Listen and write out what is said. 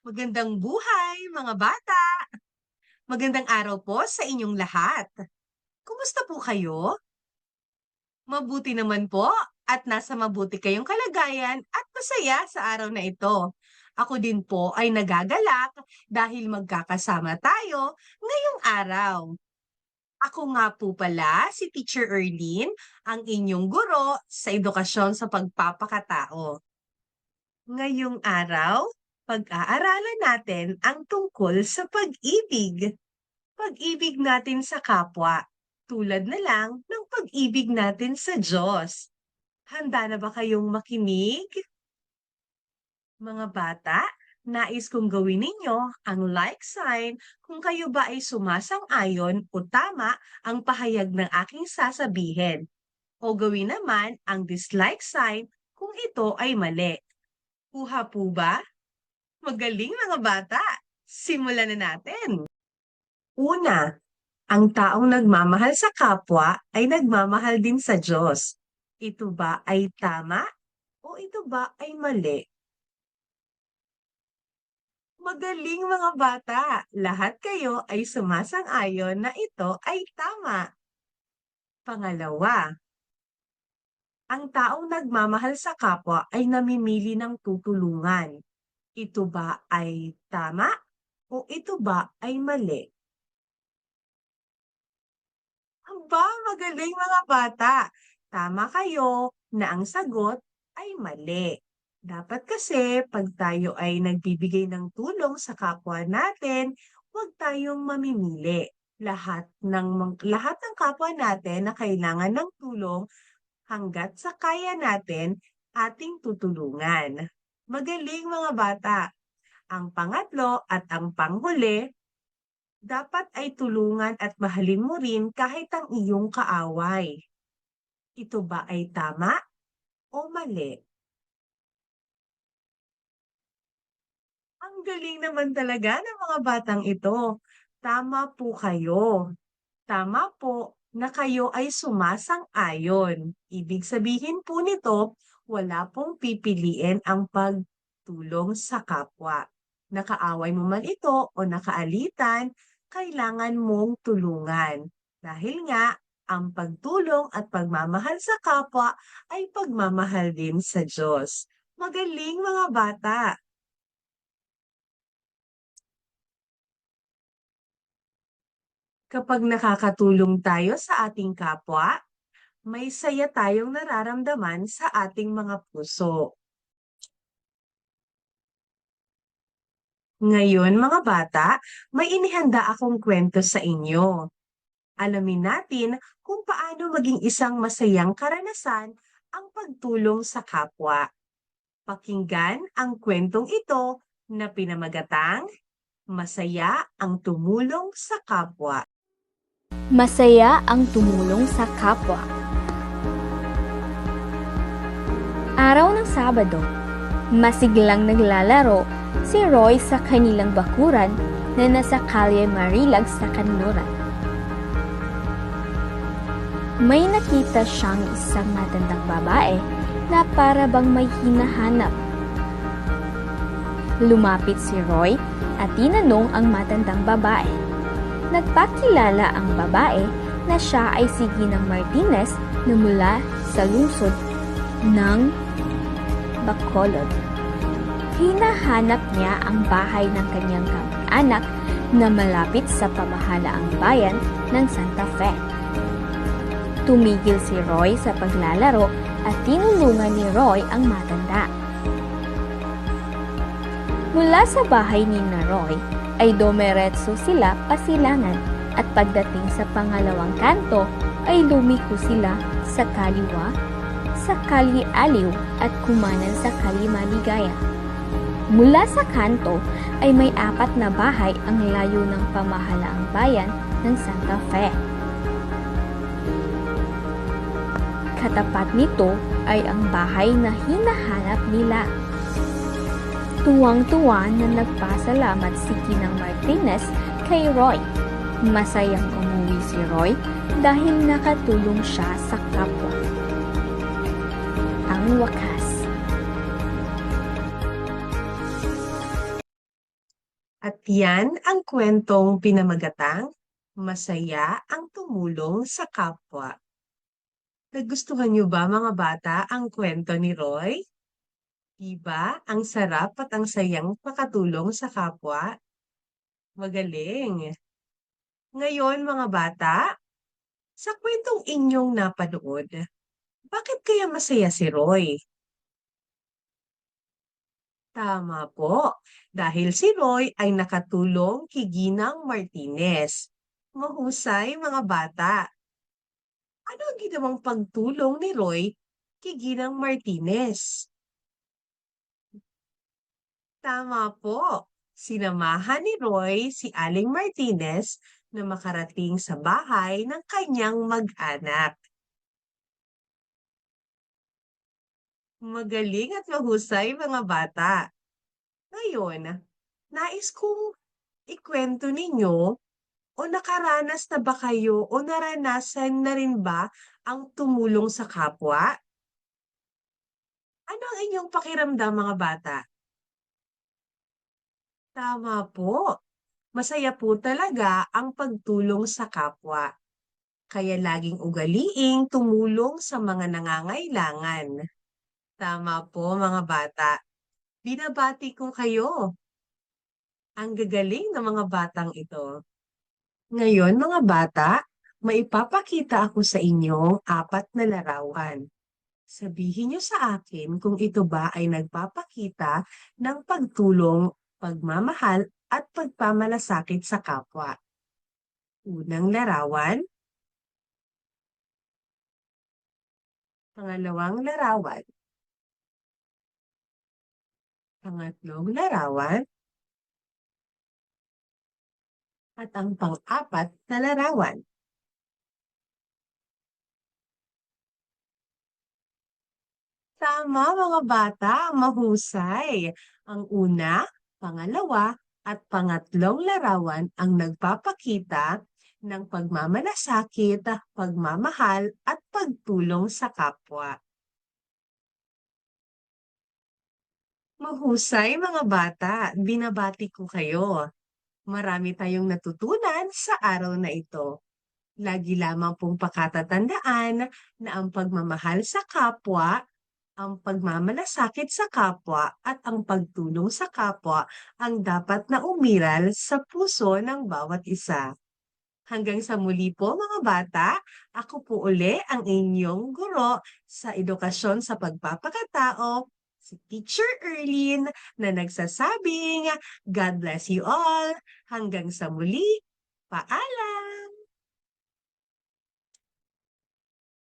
Magandang buhay, mga bata! Magandang araw po sa inyong lahat. Kumusta po kayo? Mabuti naman po at nasa mabuti kayong kalagayan at masaya sa araw na ito. Ako din po ay nagagalak dahil magkakasama tayo ngayong araw. Ako nga po pala si Teacher Erlene, ang inyong guro sa edukasyon sa pagpapakatao. Ngayong araw, pag-aaralan natin ang tungkol sa pag-ibig. Pag-ibig natin sa kapwa, tulad na lang ng pag-ibig natin sa Diyos. Handa na ba kayong makinig? Mga bata, nais kong gawin ninyo ang like sign kung kayo ba ay sumasang-ayon o tama ang pahayag ng aking sasabihin. O gawin naman ang dislike sign kung ito ay mali. Kuha po ba? Magaling mga bata! Simulan na natin! Una, ang taong nagmamahal sa kapwa ay nagmamahal din sa Diyos. Ito ba ay tama o ito ba ay mali? Magaling mga bata! Lahat kayo ay sumasang-ayon na ito ay tama. Pangalawa, ang taong nagmamahal sa kapwa ay namimili ng tutulungan. Ito ba ay tama o ito ba ay mali? Aba, magaling mga bata! Tama kayo na ang sagot ay mali. Dapat kasi pag tayo ay nagbibigay ng tulong sa kapwa natin, huwag tayong mamimili. Lahat ng lahat ng kapwa natin na kailangan ng tulong hangga't sa kaya natin ating tutulungan. Magaling mga bata. Ang pangatlo at ang panghuli, dapat ay tulungan at mahalin mo rin kahit ang iyong kaaway. Ito ba ay tama o mali? Ang galing naman talaga ng mga batang ito. Tama po kayo. Tama po na kayo ay sumasang-ayon. Ibig sabihin po nito, wala pong pipiliin ang pagtulong sa kapwa. Nakaaway mo man ito o nakaalitan, kailangan mong tulungan. Dahil nga, ang pagtulong at pagmamahal sa kapwa ay pagmamahal din sa Diyos. Magaling mga bata! Kapag nakakatulong tayo sa ating kapwa, may saya tayong nararamdaman sa ating mga puso. Ngayon mga bata, may inihanda akong kwento sa inyo. Alamin natin kung paano maging isang masayang karanasan ang pagtulong sa kapwa. Pakinggan ang kwentong ito na pinamagatang Masaya ang tumulong sa kapwa. Masaya ang tumulong sa kapwa. Araw ng Sabado, masiglang naglalaro si Roy sa kanilang bakuran na nasa Kalye Marilag sa Kanluran. May nakita siyang isang matandang babae na para bang may hinahanap. Lumapit si Roy at tinanong ang matandang babae. Nagpakilala ang babae na siya ay si Ginang Martinez na mula sa lungsod ng Bacolod. Hinahanap niya ang bahay ng kanyang anak na malapit sa pamahalaang bayan ng Santa Fe. Tumigil si Roy sa paglalaro at tinulungan ni Roy ang matanda. Mula sa bahay ni na Roy ay dumiretso sila pasilangan at pagdating sa pangalawang kanto ay lumiko sila sa kaliwa, sa kali aliw at kumanan sa kali maligaya. Mula sa kanto ay may apat na bahay ang layo ng pamahalaang bayan ng Santa Fe. Katapat nito ay ang bahay na hinahanap nila. Tuwang-tuwa na nagpasalamat si Kinang Martinez kay Roy. Masayang umuwi si Roy dahil nakatulong siya sa kapwa. Ang wakas. At yan ang kwentong pinamagatang Masaya ang tumulong sa kapwa. Nagustuhan niyo ba mga bata ang kwento ni Roy? Diba ang sarap at ang sayang makatulong sa kapwa? Magaling! Ngayon mga bata, sa kwentong inyong napanood, bakit kaya masaya si Roy? Tama po, dahil si Roy ay nakatulong kay Ginang Martinez. Mahusay mga bata. Ano ang ginawang pagtulong ni Roy kay Ginang Martinez? Tama po. Sinamahan ni Roy si Aling Martinez na makarating sa bahay ng kanyang mag-anak. Magaling at mahusay mga bata. Ngayon, nais kong ikwento ninyo o nakaranas na ba kayo o naranasan na rin ba ang tumulong sa kapwa? Ano ang inyong pakiramdam mga bata? Tama po. Masaya po talaga ang pagtulong sa kapwa. Kaya laging ugaliing tumulong sa mga nangangailangan. Tama po mga bata. Binabati ko kayo. Ang gagaling ng mga batang ito. Ngayon mga bata, maipapakita ako sa inyo apat na larawan. Sabihin niyo sa akin kung ito ba ay nagpapakita ng pagtulong, pagmamahal at pagpamalasakit sa kapwa. Unang larawan. Pangalawang larawan. Pangatlong larawan. At ang pang-apat na larawan. Tama mga bata, mahusay. Ang una, pangalawa, at pangatlong larawan ang nagpapakita ng pagmamalasakit, pagmamahal, at pagtulong sa kapwa. Mahusay mga bata, binabati ko kayo. Marami tayong natutunan sa araw na ito. Lagi lamang pong pakatatandaan na ang pagmamahal sa kapwa, ang pagmamalasakit sa kapwa at ang pagtulong sa kapwa ang dapat na umiral sa puso ng bawat isa. Hanggang sa muli po mga bata, ako po uli ang inyong guro sa edukasyon sa pagpapakatao, si Teacher Erlin na nagsasabing, God bless you all. Hanggang sa muli, paalam!